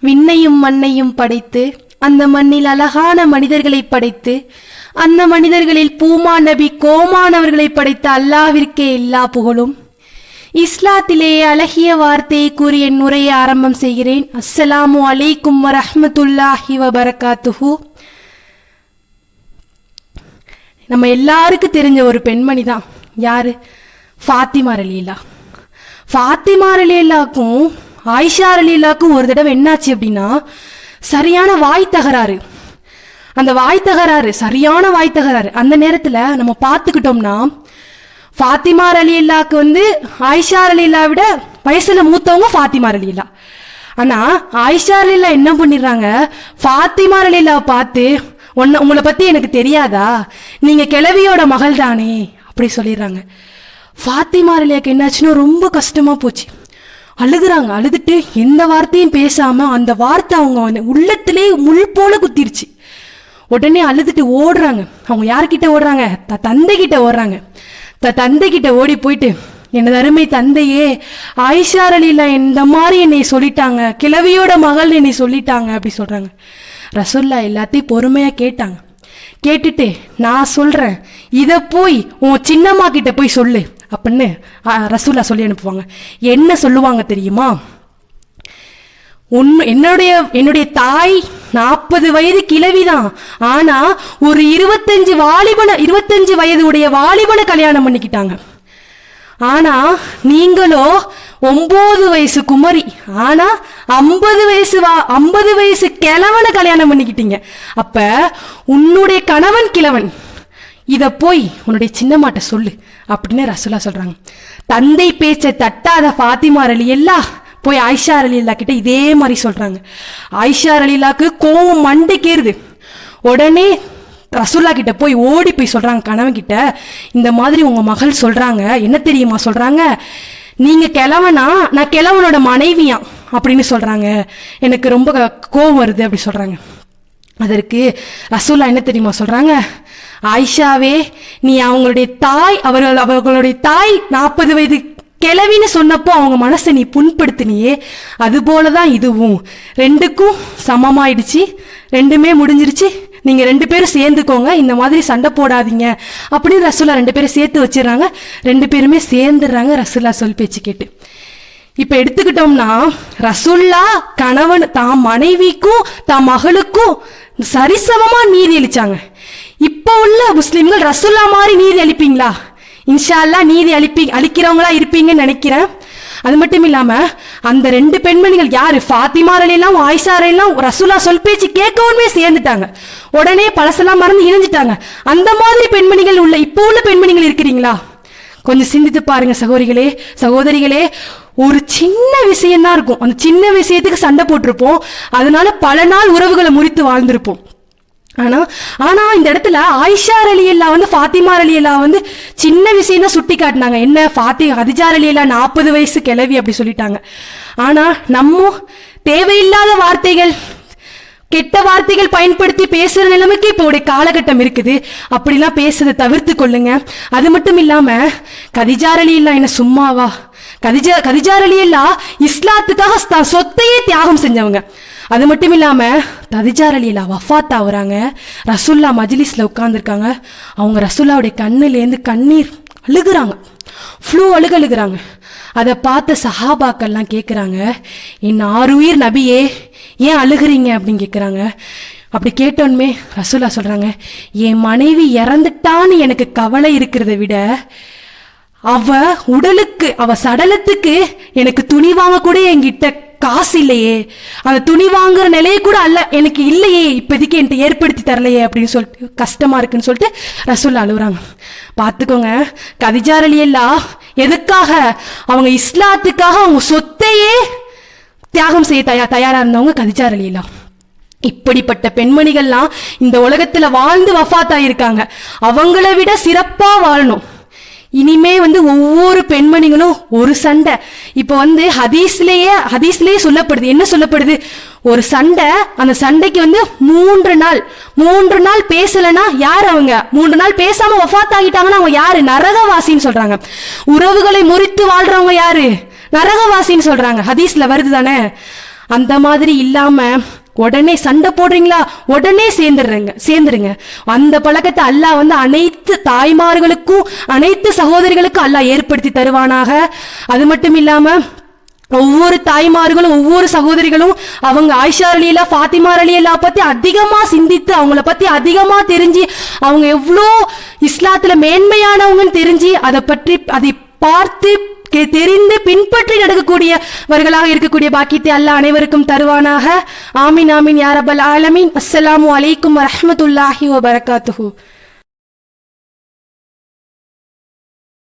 விண்ணையும் மண்ணையும் படைத்து அந்த மண்ணில் அழகான மனிதர்களை படைத்து அந்த மனிதர்களில் பூமா நபி கோமானவர்களை படைத்த அல்லாவிற்கே எல்லா புகழும். இஸ்லாத்திலே அழகிய வார்த்தையை கூறி என் உரையை ஆரம்பம் செய்கிறேன். அஸ்ஸலாமு அலைக்கும் வரஹமத்துல்லாஹி வபரகாத்துஹு. நம்ம எல்லாருக்கும் தெரிஞ்ச ஒரு பெண்மணி தான் யாரு? ஃபாத்திமா ரலீலா. ஃபாத்திமா ரலீலாக்கும் ஆயிஷா ரலீலாக்கும் ஒரு தடவை என்னாச்சு அப்படின்னா சரியான வாய் தகராறு. அந்த வாய் தகராறு சரியான வாய் தகராறு. அந்த நேரத்தில் நம்ம பார்த்துக்கிட்டோம்னா ஃபாத்திமா ரலீலாக்கு வந்து ஆயிஷா ரலீலா விட வயசில் மூத்தவங்க ஃபாத்திமா ரலீலா ஆனால் ஆயிஷா ரலீலா என்ன பண்ணிடுறாங்க? ஃபாத்திமா ரலீலாவை பார்த்து உன்னை உங்களை பற்றி எனக்கு தெரியாதா? நீங்கள் கிழவியோட மகள் தானே அப்படி சொல்லிடுறாங்க. ஃபாத்திமா ரலியாக்கு என்னாச்சுன்னா ரொம்ப கஷ்டமாக போச்சு. அழுகுறாங்க அழுதுட்டு எந்த வார்த்தையும் பேசாம அந்த வார்த்தை அவங்க வந்து உள்ளத்திலே முள் போல குத்திருச்சு. உடனே அழுதுட்டு ஓடுறாங்க. அவங்க யார்கிட்ட ஓடுறாங்க? த தந்தை கிட்ட ஓடுறாங்க. த தந்தை கிட்ட ஓடி போயிட்டு எனது அருமை தந்தையே ஆயிஷா இந்த மாதிரி என்னை சொல்லிட்டாங்க கிழவியோட மகள் என்னை சொல்லிட்டாங்க அப்படி சொல்றாங்க. ரசுல்லா எல்லாத்தையும் பொறுமையா கேட்டாங்க. கேட்டுட்டு நான் சொல்றேன். இதை போய் உன் சின்னம்மா கிட்ட போய் சொல்லு. அப்படின்னு ஆ, ரசூல்லா சொல்லி அனுப்புவாங்க. என்ன சொல்லுவாங்க தெரியுமா? உன் என்னுடைய என்னுடைய தாய் நாற்பது வயது கிழவிதான். ஆனா ஒரு இருபத்தஞ்சு வாலிபன இருபத்தஞ்சு வயது உடைய வாலிபனை கல்யாணம் பண்ணிக்கிட்டாங்க. ஆனா நீங்களோ ஒன்பது வயசு குமரி. ஆனா ஐம்பது வயசு வா ஐம்பது வயசு கிழவனை கல்யாணம் பண்ணிக்கிட்டீங்க. அப்ப உன்னுடைய கணவன் கிழவன். இத போய் உன்னுடைய சின்னம்மாட்ட சொல்லு. அப்படின்னு ரசூலா சொல்கிறாங்க தந்தை பேச்சை தட்டாத ஃபாத்திமா அலி எல்லாம் போய் ஆயிஷா அலிலா கிட்ட இதே மாதிரி சொல்கிறாங்க ஆயிஷா அலிலாக்கு கோவம் மண்டைக்கேறுது. உடனே ரசூல்லா கிட்ட போய் ஓடி போய் சொல்கிறாங்க கணவன் கிட்ட இந்த மாதிரி உங்கள் மகள் சொல்கிறாங்க என்ன தெரியுமா சொல்கிறாங்க நீங்கள் கிழவனா? நான் கிழவனோட மனைவியா? அப்படின்னு சொல்கிறாங்க எனக்கு ரொம்ப கோவம் வருது அப்படி சொல்கிறாங்க அதற்கு ரசூல்லா என்ன தெரியுமா சொல்றாங்க? ஆயிஷாவே நீ அவங்களுடைய தாய் அவர்கள் அவர்களுடைய தாய் நாற்பது வயது கிளவின்னு சொன்னப்போ அவங்க மனசை நீ புண்படுத்தினியே அது போலதான் இதுவும். ரெண்டுக்கும் சமமாயிடுச்சு ரெண்டுமே முடிஞ்சிருச்சு. நீங்க ரெண்டு பேரும் சேர்ந்துக்கோங்க இந்த மாதிரி சண்டை போடாதீங்க அப்படின்னு ரசூல்லா ரெண்டு பேரும் சேர்த்து வச்சிடுறாங்க. ரெண்டு பேருமே சேர்ந்துடுறாங்க ரசூலா சொல் பேச்சு கேட்டு. இப்ப எடுத்துக்கிட்டோம்னா ரசுல்லா கணவன் தான் மனைவிக்கும் தான் மகளுக்கும் சரிசமமா நீதி அளிச்சாங்க. இப்ப உள்ள முஸ்லிம்கள் ரசுல்லா மாதிரி நீதி அளிப்பீங்களா? இன்ஷால்லா நீதி அளிப்பி அளிக்கிறவங்களா இருப்பீங்கன்னு நினைக்கிறேன். அது மட்டும் இல்லாம அந்த ரெண்டு பெண்மணிகள் யாரு? ஃபாத்திமா எல்லாம் ஆயிஷா எல்லாம் ரசூலா சொல் பேச்சு கேட்கவுமே சேர்ந்துட்டாங்க. உடனே பழசெல்லாம் மறந்து இணைஞ்சிட்டாங்க. அந்த மாதிரி பெண்மணிகள் உள்ள இப்போ உள்ள பெண்மணிகள் இருக்கிறீங்களா? கொஞ்சம் சிந்தித்து பாருங்க சகோதரிகளே சகோதரிகளே ஒரு சின்ன விஷயம் தான் இருக்கும். அந்த சின்ன விஷயத்துக்கு சண்டை போட்டிருப்போம். அதனால பல நாள் உறவுகளை முறித்து வாழ்ந்திருப்போம். ஆனா ஆனா இந்த இடத்துல ஆயிஷா அலியல்லா வந்து ஃபாத்திமா அலியல்லா வந்து சின்ன விஷயம் தான் சுட்டி காட்டினாங்க என்ன ஃபாத்தி ஹதிஜா அலியல்லா நாற்பது வயசு கிளவி அப்படி சொல்லிட்டாங்க. ஆனா நம்ம தேவையில்லாத வார்த்தைகள் கெட்ட வார்த்தைகள் பயன்படுத்தி பேசுற நிலைமைக்கு இப்போ உடைய காலகட்டம் இருக்குது. அப்படிலாம் பேசுறதை தவிர்த்து கொள்ளுங்க. அது மட்டும் இல்லாம கதிஜார் இல்ல என்ன சும்மாவா? கதிஜா கதிஜார் அலி இல்லா இஸ்லாத்துக்காக சொத்தையே தியாகம் செஞ்சவங்க. அது மட்டும் இல்லாம கதிஜார் வஃத் ஆகுறாங்க ரசுல்லா மஜ்லிஸ்ல உட்கார்ந்துருக்காங்க. அவங்க ரசுல்லாவுடைய கண்ணுலேருந்து கண்ணீர் அழுகுறாங்க. ஃப்ளூ அழுகழுகிறாங்க. அதை பார்த்த சஹாபாக்கள்லாம் கேட்குறாங்க என் ஆறுயிர் நபியே ஏன் அழுகுறீங்க? அப்படின்னு கேட்குறாங்க அப்படி கேட்டோன்மே ரசூலா சொல்கிறாங்க என் மனைவி இறந்துட்டான்னு எனக்கு கவலை இருக்கிறத விட அவ உடலுக்கு அவ சடலத்துக்கு எனக்கு துணி வாங்க கூட என்கிட்ட காசு இல்லையே அந்த துணி வாங்குற நிலையை கூட அல்ல. எனக்கு இல்லையே இப்போதைக்கு என்கிட்ட ஏற்படுத்தி தரலையே அப்படின்னு சொல்லிட்டு கஷ்டமா இருக்குன்னு சொல்லிட்டு ரசூல்லா அழுகுறாங்க பார்த்துக்கோங்க கதிஜார் அலி எதுக்காக? அவங்க இஸ்லாத்துக்காக அவங்க சொத்தையே தியாகம் செய்ய தயா தயாரா இருந்தவங்க கதிஜார் அலி இப்படிப்பட்ட பெண்மணிகள்லாம் இந்த உலகத்துல வாழ்ந்து வஃபாத்தாயிருக்காங்க அவங்கள விட சிறப்பா வாழணும். இனிமே வந்து ஒவ்வொரு பெண்மணிகளும் ஒரு சண்டை. இப்போ வந்து ஹதீஸ்லேயே ஹதீஸ்லேயே சொல்லப்படுது. என்ன சொல்லப்படுது? ஒரு சண்டை அந்த சண்டைக்கு வந்து மூன்று நாள். மூன்று நாள் பேசலைன்னா யார் அவங்க? மூன்று நாள் பேசாம ஒஃபாத் ஆகிட்டாங்கன்னா அவங்க யாரு? நரகவாசின்னு சொல்றாங்க. உறவுகளை முறித்து வாழ்றவங்க யாரு? நரகவாசின்னு சொல்றாங்க. ஹதீஸ்ல வருது தானே அந்த மாதிரி இல்லாம உடனே சண்டை போடுறீங்களா? உடனே சேர்ந்துடுறேங்க சேர்ந்துருங்க அந்த பழக்கத்தை அல்லாஹ் வந்து அனைத்து தாய்மார்களுக்கும் அனைத்து சகோதரிகளுக்கும் அல்லாஹ் ஏற்படுத்தி தருவானாக. அது மட்டும் இல்லாம ஒவ்வொரு தாய்மார்களும் ஒவ்வொரு சகோதரிகளும் அவங்க ஆயிஷா அலியலா ஃபாத்திமா அலியலா பத்தி அதிகமா சிந்தித்து அவங்கள பத்தி அதிகமா தெரிஞ்சு அவங்க எவ்வளோ இஸ்லாத்துல மேன்மையானவங்கன்னு தெரிஞ்சு அதை பற்றி அதை பார்த்து தெரிந்து பின்பற்றி நடக்கக்கூடியவர்களாக இருக்கக்கூடிய பாக்கியத்தை அல்ல அனைவருக்கும் தருவானாக. ஆமீன் ஆமீன் யாரபல் ஆலமீன். அஸ்ஸலாமு அலைக்கும் வரமத்துல்லாஹி வபரகாத்துஹு.